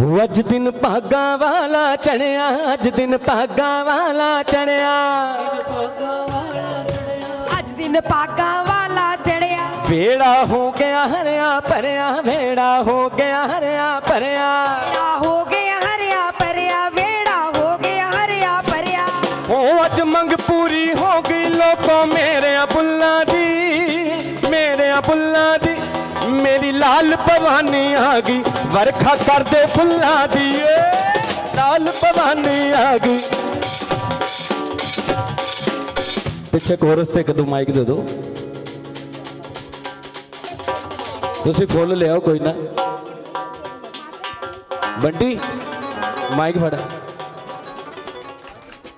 ਹੋ ਅੱਜ ਦਿਨ ਭਾਗਾ ਵਾਲਾ ਚੜਿਆ ਅੱਜ ਦਿਨ ਭਾਗਾ ਵਾਲਾ ਚੜਿਆ। ਅੱਜ ਦਿਨ ਪਾਗਾ ਵਾਲਾ ਚੜਿਆ। ਵੇੜਾ ਹੋ ਗਿਆ ਹਰਿਆ ਭਰਿਆ ਵੇੜਾ ਹੋ ਗਿਆ ਹਰਿਆ ਭਰਿਆ। ਵੇੜਾ ਹੋ ਗਿਆ ਹਰਿਆ ਭਰਿਆ ਵੇੜਾ ਹੋ ਗਿਆ ਹਰਿਆ ਭਰਿਆ। ਉਹ ਅੱਜ ਮੰਗ ਪੂਰੀ ਹੋ ਗਈ ਲੋਕੋ ਮੇਰੇ ਬੁੱਲਾਂ ਦੀ ਮੇਰੇ ਬੁੱਲਾਂ ਦੀ ਮੇਰੀ ਲਾਲ ਭਵਾਨੀ ਆ ਗਈ। ਵਰਖਾ ਕਰਦੇ ਫੁੱਲਾਂ ਦੀ ਏ, ਲਾਲ ਭਵਾਨੀ ਆ ਗਈ। ਪਿੱਛੇ ਕੋਰਸ ਤੇ ਕਦੋਂ ਮਾਈਕ ਦੇ ਦਿਓ। ਤੁਸੀਂ ਫੁੱਲ ਲਿਆਓ, ਕੋਈ ਨਾ। ਬੰਟੀ, ਮਾਈਕ ਫੜ।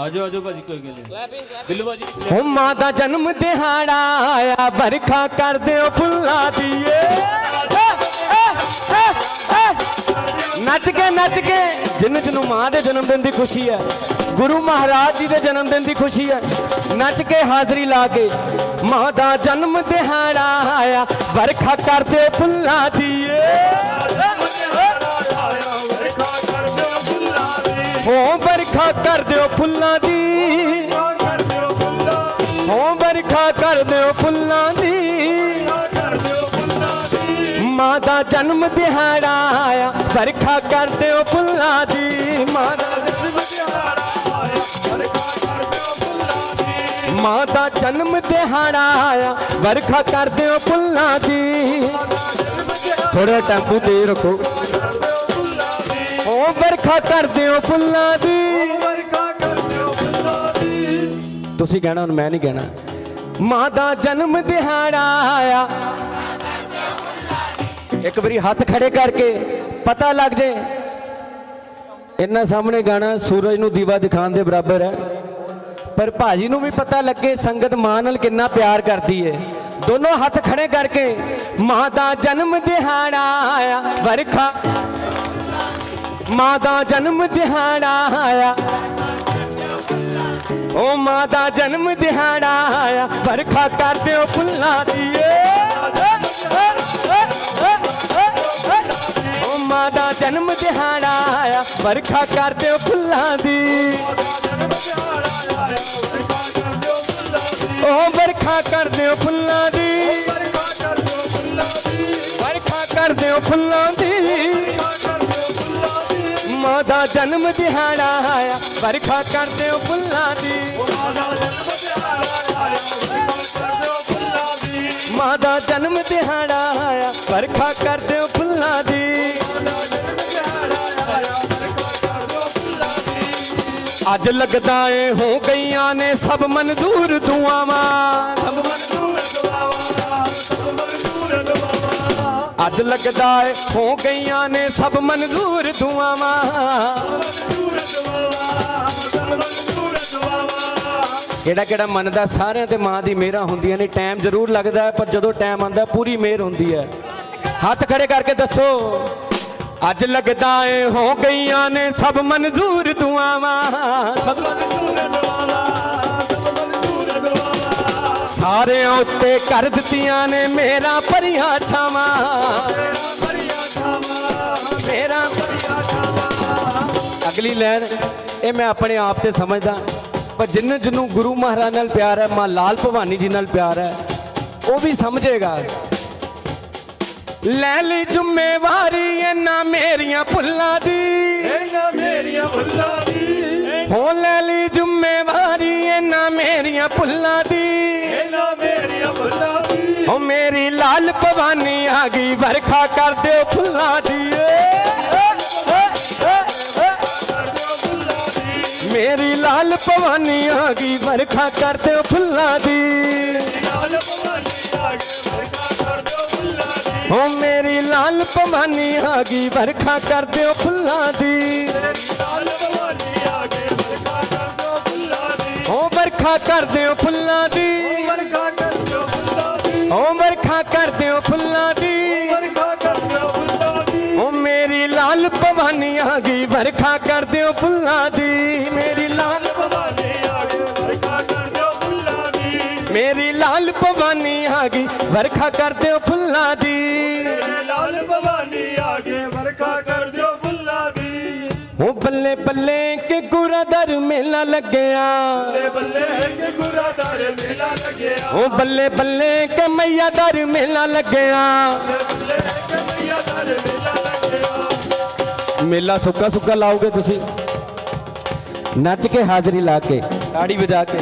ਆਜੋ ਆਜੋ ਭਾਜੀ ਕੋਈ ਗੱਲ ਨਹੀਂ। ਬਿੱਲੂ ਭਾਜੀ ਹੋ ਮਾਂ ਦਾ ਜਨਮ ਦਿਹਾੜਾ ਆਇਆ ਬਰਖਾ ਕਰ ਦਿਓ ਫੁੱਲਾਂ ਦੀ ਏ। ਨੱਚ ਕੇ ਨੱਚ ਕੇ ਜਿੰਨ ਜਿਹਨੂੰ ਮਾਂ ਦੇ ਜਨਮ ਦਿਨ ਦੀ ਖੁਸ਼ੀ ਹੈ ਗੁਰੂ ਮਹਾਰਾਜ ਜੀ ਦੇ ਜਨਮ ਦਿਨ ਦੀ ਖੁਸ਼ੀ ਹੈ ਨੱਚ ਕੇ ਹਾਜ਼ਰੀ ਲਾ ਕੇ ਮਾਂ ਦਾ ਜਨਮ ਦਿਹਾੜਾ ਆਇਆ ਵਰਖਾ ਕਰ ਦਿਓ ਫੁੱਲਾਂ ਦੀ ਏ ਹੋ ਵਰਖਾ ਕਰ ਦਿਓ ਫੁੱਲਾਂ ਦੀ। ਹੋ ਵਰਖਾ ਕਰ ਦਿਓ ਫੁੱਲਾਂ ਦੀ। ਮਾਂ ਦਾ ਜਨਮ ਦਿਹਾੜਾ ਆਇਆ ਵਰਖਾ ਕਰ ਦਿਓ ਫੁੱਲਾਂ ਦੀ। ਮਾਂ ਦਾ ਜਨਮ ਮਾਂ ਦਾ। ਜਨਮ ਦਿਹਾੜਾ ਆਇਆ ਵਰਖਾ ਕਰ ਦਿਓ ਫੁੱਲਾਂ ਦੀ। ਥੋੜਾ ਟੈਂਪੂ ਤੇ ਰੱਖੋ। ਹੋ ਵਰਖਾ ਕਰ ਦਿਓ ਫੁੱਲਾਂ ਦੀ। ਤੁਸੀਂ ਕਹਿਣਾ, ਹੁਣ ਮੈਂ ਨਹੀਂ ਕਹਿਣਾ। ਮਾਂ ਦਾ ਜਨਮ ਦਿਹਾੜਾ ਆਇਆ। ਇੱਕ ਵਾਰੀ ਹੱਥ ਖੜੇ ਕਰਕੇ ਪਤਾ ਲੱਗ ਜੇ। ਇਹਨਾਂ ਸਾਹਮਣੇ ਗਾਣਾ ਸੂਰਜ ਨੂੰ ਦੀਵਾ ਦਿਖਾਉਣ ਦੇ ਬਰਾਬਰ ਹੈ। ਪਰ ਭਾਜੀ ਨੂੰ ਵੀ ਪਤਾ ਲੱਗੇ, ਸੰਗਤ ਮਾਂ ਨਾਲ ਕਿੰਨਾ ਪਿਆਰ ਕਰਦੀ ਹੈ ਦੋਨੋਂ ਹੱਥ ਖੜੇ ਕਰਕੇ ਮਾਂ ਦਾ ਜਨਮ ਦਿਹਾੜਾ ਆਇਆ। ਵਰਖਾ। ਮਾਂ ਦਾ ਜਨਮ ਦਿਹਾੜਾ ਆਇਆ। ਓ ਮਾਂ ਦਾ ਜਨਮ ਦਿਹਾੜਾ ਆਇਆ, ਵਰਖਾ ਕਰ ਦਿਓ ਫੁੱਲਾਂ ਦੀ ਓ ਮਾਂ ਦਾ ਜਨਮ ਦਿਹਾੜਾ ਆਇਆ, ਵਰਖਾ ਕਰ ਦਿਓ ਫੁੱਲਾਂ ਦੀ। ਓ ਵਰਖਾ ਕਰ ਦਿਓ ਫੁੱਲਾਂ ਦੀ। ਵਰਖਾ ਕਰ ਦਿਓ ਫੁੱਲਾਂ ਦੀ। ਦਾ ਜਨਮ ਦਿਹਾੜਾ ਆਇਆ, ਵਰਖਾ ਕਰ ਦਿਓ ਫੁੱਲਾਂ ਦੀ। ਮਾਂ ਦਾ ਜਨਮ ਦਿਹਾੜਾ ਆਇਆ, ਵਰਖਾ ਕਰ ਦਿਓ ਫੁੱਲਾਂ ਦੀ। ਅੱਜ ਲੱਗਦਾ ਏ ਹੋ ਗਈਆਂ ਨੇ ਸਭ ਮਨਦੂਰ ਦੁਆਵਾਂ। ਸਭ ਅੱਜ ਲੱਗਦਾ ਏ ਹੋ ਗਈਆਂ ਨੇ ਸਭ ਮਨਜ਼ੂਰ ਦੁਆਵਾਂ। ਕਿਹੜਾ ਕਿਹੜਾ ਮੰਨਦਾ ਸਾਰਿਆਂ ਤੇ ਮਾਂ ਦੀ ਮਿਹਰਾਂ ਹੁੰਦੀਆਂ ਨੇ, ਟਾਈਮ ਜ਼ਰੂਰ ਲੱਗਦਾ ਹੈ ਪਰ ਜਦੋਂ ਟਾਈਮ ਆਉਂਦਾ ਪੂਰੀ ਮਿਹਰ ਹੁੰਦੀ ਹੈ ਹੱਥ ਖੜੇ ਕਰਕੇ ਦੱਸੋ, ਅੱਜ ਲੱਗਦਾ ਏ ਹੋ ਗਈਆਂ ਨੇ ਸਭ ਮਨਜ਼ੂਰ ਦੁਆਵਾਂ। ਸਭ ਸਾਰਿਆਂ ਉੱਤੇ ਕਰ ਦਿੱਤੀਆਂ ਨੇ ਮੇਰਾ ਭਰੀਆਂ ਛਾਵਾਂ। ਮੇਰਾ ਅਗਲੀ ਲਾਈਨ ਇਹ ਮੈਂ ਆਪਣੇ ਆਪ ਤੇ ਸਮਝਦਾ। ਪਰ ਜਿੰਨੂੰ ਜਿਹਨੂੰ ਗੁਰੂ ਮਹਾਰਾਜ ਨਾਲ ਪਿਆਰ ਹੈ ਮਾਂ ਲਾਲ ਭਵਾਨੀ ਜੀ ਨਾਲ ਪਿਆਰ ਹੈ ਉਹ ਵੀ ਸਮਝੇਗਾ। ਲੈ ਲਈ ਜ਼ਿੰਮੇਵਾਰੀ ਇਹਨਾਂ ਮੇਰੀਆਂ ਭੁੱਲਾਂ ਦੀ। ਇਹਨਾਂ ਮੇਰੀਆਂ ਭੁੱਲਾਂ ਦੀ। ਹੋ ਲੈ ਲਈ ਜ਼ਿੰਮੇਵਾਰੀ ਇਹਨਾਂ ਮੇਰੀਆਂ ਭੁੱਲਾਂ ਦੀ। ਓ ਮੇਰੀ ਲਾਲ ਭਵਾਨੀ ਆ ਗਈ, ਵਰਖਾ ਕਰ ਦਿਓ ਫੁੱਲਾਂ ਦੀ। ਮੇਰੀ ਲਾਲ ਭਵਾਨੀ ਆ ਗਈ, ਵਰਖਾ ਕਰ ਦਿਓ ਫੁੱਲਾਂ ਦੀ। ਲਾਲ ਓ ਮੇਰੀ ਲਾਲ ਭਵਾਨੀ ਆ ਗਈ, ਵਰਖਾ ਕਰ ਦਿਓ ਫੁੱਲਾਂ ਦੀ। ਲਾਲ ਭਵਾਨੀ ਕਰ ਦਿਓ ਓ ਵਰਖਾ ਕਰ ਦਿਓ ਫੁੱਲਾਂ ਦੀ। ਵਰਖਾ ਦੀ ਓ ਵਰਖਾ ਕਰ ਦਿਓ ਫੁੱਲਾਂ ਦੀ। ਵਰਖਾ ਕਰ ਦਿਓ ਭੁੱਲਾਂ ਦੀ। ਓ ਮੇਰੀ ਲਾਲ ਭਵਾਨੀ ਆ ਗਈ ਵਰਖਾ ਕਰ ਦਿਓ ਫੁੱਲਾਂ ਦੀ। ਮੇਰੀ ਲਾਲ ਭਵਾਨੀ ਆ ਕੇ ਵਰਖਾ ਕਰ ਦਿਓ ਫੁੱਲਾਂ ਦੀ। ਮੇਰੀ ਲਾਲ ਭਵਾਨੀ ਆ ਗਈ ਵਰਖਾ ਕਰ ਦਿਓ ਫੁੱਲਾਂ ਦੀ। ਮੇਲਾ ਲੱਗਿਆ। ਬੱਲੇ ਬੱਲੇ ਕਿ ਗੁਰਾ ਦਰ ਮੇਲਾ ਲੱਗਿਆ। ਉਹ ਬੱਲੇ ਬੱਲੇ ਕਿ ਮਈਆ ਦਰ ਮੇਲਾ ਲੱਗਿਆ। ਬੱਲੇ ਕਿ ਮਈਆ ਦਰ ਮੇਲਾ ਲੱਗਿਆ। ਮੇਲਾ ਸੁੱਕਾ ਸੁੱਕਾ ਲਾਓਗੇ ਤੁਸੀਂ। ਨੱਚ ਕੇ ਹਾਜ਼ਰੀ ਲਾ ਕੇ ਤਾੜੀ ਵਜਾ ਕੇ।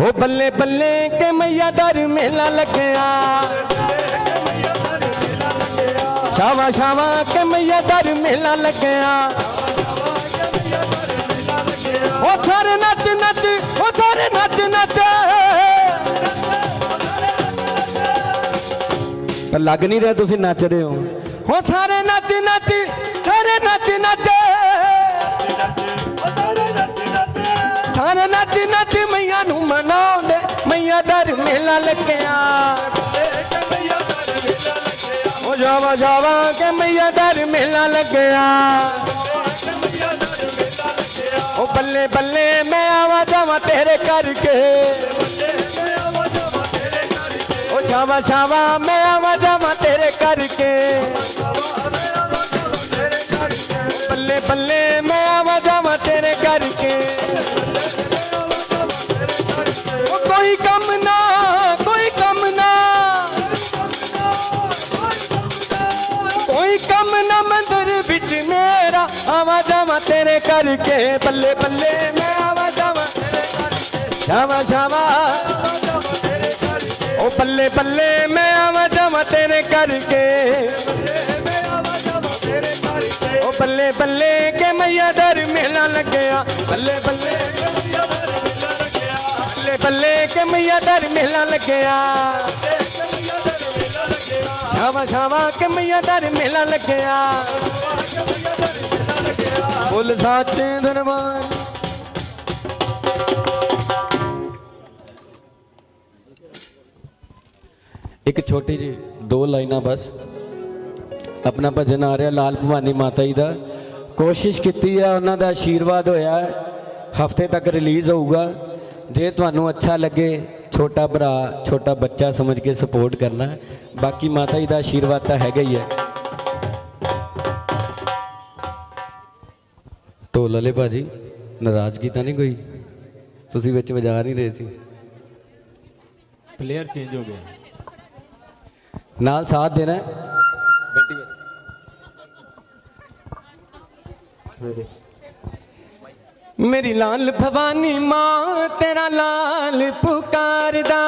ਉਹ ਬੱਲੇ ਬੱਲੇ ਕੇ ਮਈਆ ਦਰ ਮੇਲਾ ਲੱਗਿਆ। ਸ਼ਾਵਾ ਸ਼ਾਵਾ ਕੇ ਮਈਆ ਦਰ ਮੇਲਾ ਲੱਗਿਆ। ਉਹ ਸਾਰੇ ਨੱਚ ਨੱਚ ਉਹ ਸਾਰੇ ਨੱਚ ਨੱਚ। ਪਰ ਲੱਗ ਨਹੀਂ ਰਿਹਾ ਤੁਸੀਂ ਨੱਚ ਰਹੇ ਹੋ। ਉਹ ਸਾਰੇ ਨੱਚ ਨੱਚ, ਸਾਰੇ ਨੱਚ ਨੱਚ। ਸਾਰੇ ਨੱਚ ਨੱਚ ਸਾਰੇ ਮਈਆਂ ਨੂੰ ਮਨਾਉਂਦੇ, ਮਈਆਂ ਦਰ ਮੇਲਾ ਲੱਗਿਆ। ਲੱਗਿਆ ਉਹ ਜਾਵਾ ਜਾਵਾ ਕਿ ਮਈਆ ਦਰ ਮੇਲਾ ਲੱਗਿਆ। ਉਹ ਬੱਲੇ ਬੱਲੇ ਮੈਂ ਆਵਾ ਜਾਵਾਂ ਤੇਰੇ ਕਰਕੇ। ਘਰ ਕੇ ਉਹ ਜਾਵਾ ਜਾਵਾ ਮੈਂ ਆਵਾ ਜਾਵਾਂ ਤੇਰੇ ਕਰਕੇ। ਮੈਂ ਆਵਾਂ ਜਾਵਾਂ ਤੇਰੇ ਘਰ ਕੇ ਬੱਲੇ ਬੱਲੇ ਮੈਂ ਆਵਾ ਜਾਵਾਂ ਤੇਰੇ ਕਰਕੇ। ਤੇਰੇ ਕਰਕੇ ਬੱਲੇ ਬੱਲੇ ਮੈਂ ਆਵਾ ਜਾਵਾਂ ਤੇਰੇ ਕਰਕੇ ਜਾਵਾਂ ਜਾਵਾਂ। ਉਹ ਬੱਲੇ ਬੱਲੇ ਮੈਂ ਆਵਾ ਜਾਵਾਂ ਤੇਰੇ ਕਰਕੇ। ਘਰ ਕੇ ਉਹ ਬੱਲੇ ਬੱਲੇ ਕੇ ਮਈਆ ਦਰ ਮੇਲਾ ਲੱਗਿਆ। ਬੱਲੇ ਬੱਲੇ ਬੱਲੇ ਬੱਲੇ ਕੇ ਮਈਆ ਮੇਲਾ ਲੱਗਿਆ। ਮਈਆ ਦਰ ਮੇਲਾ ਲੱਗਿਆ। ਸ਼ਾਵਾ ਸ਼ਾਵਾ ਕੇ ਮਈਆ ਦਰ ਮੇਲਾ ਲੱਗਿਆ। ਬੋਲ ਸਾਚੇ ਦਰਬਾਰ। ਇੱਕ ਛੋਟੀ ਜੀ ਦੋ ਲਾਈਨਾਂ ਬਸ। ਆਪਣਾ ਭਜਨ ਆ ਰਿਹਾ ਲਾਲ ਭਵਾਨੀ ਮਾਤਾ ਜੀ ਦਾ। ਕੋਸ਼ਿਸ਼ ਕੀਤੀ ਆ, ਉਹਨਾਂ ਦਾ ਆਸ਼ੀਰਵਾਦ ਹੋਇਆ। ਹਫ਼ਤੇ ਤੱਕ ਰਿਲੀਜ਼ ਹੋਊਗਾ। ਜੇ ਤੁਹਾਨੂੰ ਅੱਛਾ ਲੱਗੇ, ਛੋਟਾ ਭਰਾ, ਛੋਟਾ ਬੱਚਾ ਸਮਝ ਕੇ ਸਪੋਰਟ ਕਰਨਾ। ਬਾਕੀ ਮਾਤਾ ਜੀ ਦਾ ਆਸ਼ੀਰਵਾਦ ਤਾਂ ਹੈਗਾ ਹੀ ਹੈ। ਢੋਲ ਵਾਲੇ ਭਾਜੀ ਨਾਰਾਜ਼ਗੀ ਤਾਂ ਨਹੀਂ ਕੋਈ? ਤੁਸੀਂ ਵਿੱਚ ਵਜਾ ਨਹੀਂ ਰਹੇ ਸੀ। ਪਲੇਅਰ ਚੇਂਜ ਹੋ ਗਿਆ। ਨਾਲ ਸਾਥ ਦੇਣਾ ਹੈ। ਬੰਟੀ ਭਾਈ। ਮੇਰੀ ਲਾਲ ਭਵਾਨੀ ਮਾਂ ਤੇਰਾ ਲਾਲ ਪੁਕਾਰਦਾ।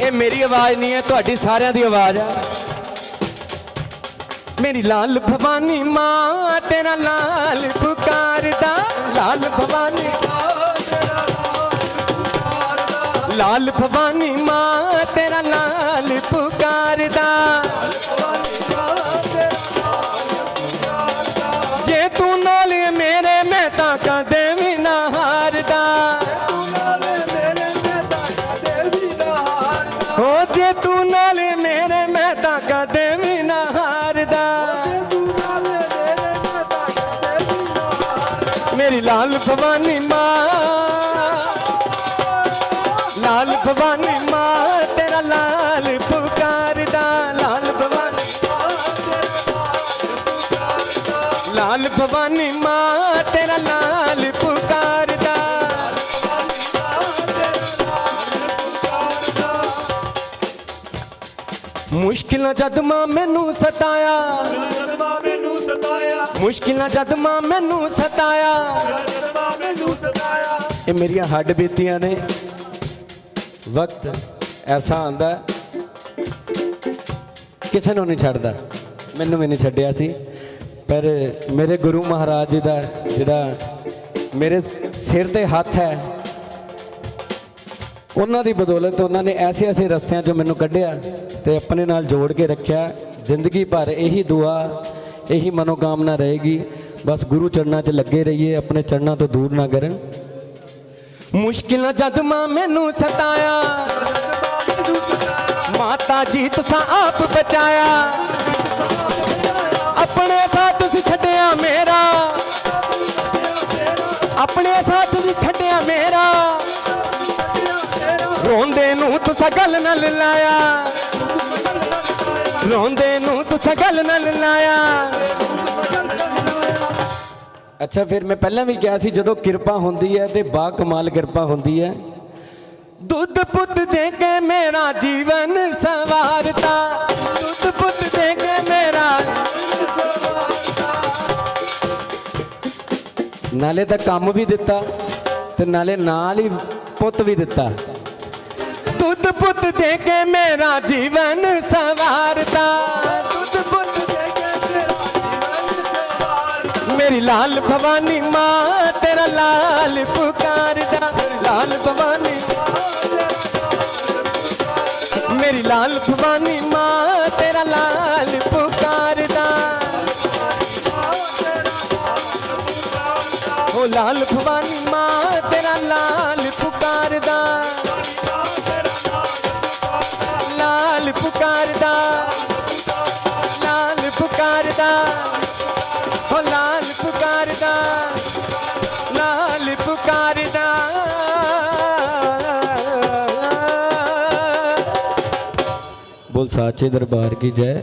ਇਹ ਮੇਰੀ ਆਵਾਜ਼ ਨਹੀਂ ਹੈ ਤੁਹਾਡੀ ਸਾਰਿਆਂ ਦੀ ਆਵਾਜ਼ ਹੈ। ਮੇਰੀ ਲਾਲ ਭਵਾਨੀ ਮਾਂ, ਤੇਰਾ ਲਾਲ ਪੁਕਾਰਦਾ। ਲਾਲ ਭਵਾਨੀ ਲਾਲ ਭਵਾਨੀ ਮਾਂ, ਤੇਰਾ ਲਾਲ ਪੁਕਾਰਦਾ। ਜੇ ਤੂੰ ਨਾਲ ਮੇਰੇ, ਮੈਂ ਤਾਂ ਕਦੇ ਵੀ ਨਾ ਹਾਰਦਾ। ਹੋ ਜੇ ਤੂੰ ਨਾਲ ਮੇਰੇ, ਮੈਂ ਤਾਂ ਕਦੇ ਲਾਲ ਭਵਾਨੀ ਮਾਂ, ਲਾਲ ਭਵਾਨੀ ਮਾਂ, ਤੇਰਾ ਲਾਲ ਪੁਕਾਰਦਾ। ਲਾਲ ਭਵਾਨੀ ਲਾਲ ਭਵਾਨੀ ਮਾਂ, ਤੇਰਾ ਲਾਲ ਪੁਕਾਰਦਾ। ਮੁਸ਼ਕਿਲਾਂ ਜਦ ਮਾਂ ਮੈਨੂੰ ਸਤਾਇਆ ਸਤਾਇਆ। ਮੁਸ਼ਕਿਲਾਂ ਜਦ ਮਾਂ ਮੈਨੂੰ ਸਤਾਇਆ। ਜਨਮਾ ਮੈਨੂੰ ਸਤਾਇਆ। ਇਹ ਮੇਰੀਆਂ ਹੱਡ ਬੀਤੀਆਂ ਨੇ। ਵਕਤ ਐਸਾ ਆਂਦਾ ਕਿਸੇ ਨੂੰ ਨਹੀਂ ਛੱਡਦਾ। ਮੈਨੂੰ ਵੀ ਨਹੀਂ ਛੱਡਿਆ ਸੀ। ਪਰ ਮੇਰੇ ਗੁਰੂ ਮਹਾਰਾਜ ਜੀ ਦਾ ਜਿਹੜਾ ਮੇਰੇ ਸਿਰ ਤੇ ਹੱਥ ਹੈ ਉਹਨਾਂ ਦੀ ਬਦੌਲਤ ਉਹਨਾਂ ਨੇ ਐਸੇ ਐਸੇ ਰਸਤਿਆਂ 'ਚੋਂ ਮੈਨੂੰ ਕੱਢਿਆ ਤੇ ਆਪਣੇ ਨਾਲ ਜੋੜ ਕੇ ਰੱਖਿਆ। ਜ਼ਿੰਦਗੀ ਭਰ ਇਹੀ ਦੁਆ ਇਹੀ ਮਨੋਕਾਮਨਾ ਰਹੇਗੀ। ਬਸ ਗੁਰੂ ਚਰਨਾਂ 'ਚ ਲੱਗੇ ਰਹੀਏ, ਆਪਣੇ ਚਰਨਾਂ ਤੋਂ ਦੂਰ ਨਾ ਕਰਨ। ਮੁਸ਼ਕਿਲਾਂ ਜਦ ਮਾਂ ਮੈਨੂੰ ਸਤਾਇਆ, ਮਾਤਾ ਜੀ ਤੁਸਾਂ ਆਪ ਬਚਾਇਆ। ਆਪਣੇ ਸਾਥ ਤੁਸੀਂ ਛੱਡਿਆ ਮੇਰਾ। ਆਪਣੇ ਸਾਥ ਤੁਸੀਂ ਛੱਡਿਆ ਮੇਰਾ। ਰੋਂਦੇ ਨੂੰ ਤੂੰ ਗੱਲ ਨਾਲ ਲਾਇਆ। ਰੋਂਦੇ ਨੂੰ ਤੂੰ ਸਗਲ ਨਾਲ ਲਾਇਆ ਅੱਛਾ ਫਿਰ ਮੈਂ ਪਹਿਲਾਂ ਵੀ ਕਿਹਾ ਸੀ ਜਦੋਂ ਕਿਰਪਾ ਹੁੰਦੀ ਹੈ ਤੇ ਬਾ ਕਮਾਲ ਕਿਰਪਾ ਹੁੰਦੀ ਹੈ। ਦੁੱਧ ਪੁੱਤ ਦੇ ਕੇ ਮੇਰਾ ਜੀਵਨ ਸਵਾਰਤਾ। ਦੁੱਧ ਪੁੱਤ ਦੇ ਕੇ ਮੇਰਾ ਨਾਲੇ ਤਾਂ ਕੰਮ ਵੀ ਦਿੱਤਾ ਤੇ ਨਾਲੇ ਨਾਲ ਹੀ ਪੁੱਤ ਵੀ ਦਿੱਤਾ। ਪੁੱਤ ਦੇ ਕੇ ਮੇਰਾ ਜੀਵਨ ਸਵਾਰਤਾ ਦੁੱਧ ਪੁੱਤ ਦੇ ਕੇ ਮੇਰਾ ਮੇਰੀ ਲਾਲ ਭਵਾਨੀ ਮਾਂ ਤੇਰਾ ਲਾਲ ਪੁਕਾਰਦਾ ਲਾਲ ਭਵਾਨੀ ਮੇਰੀ ਲਾਲ ਭਵਾਨੀ ਮਾਂ ਸਾਚੇ ਦਰਬਾਰ ਕੀ ਜੈ।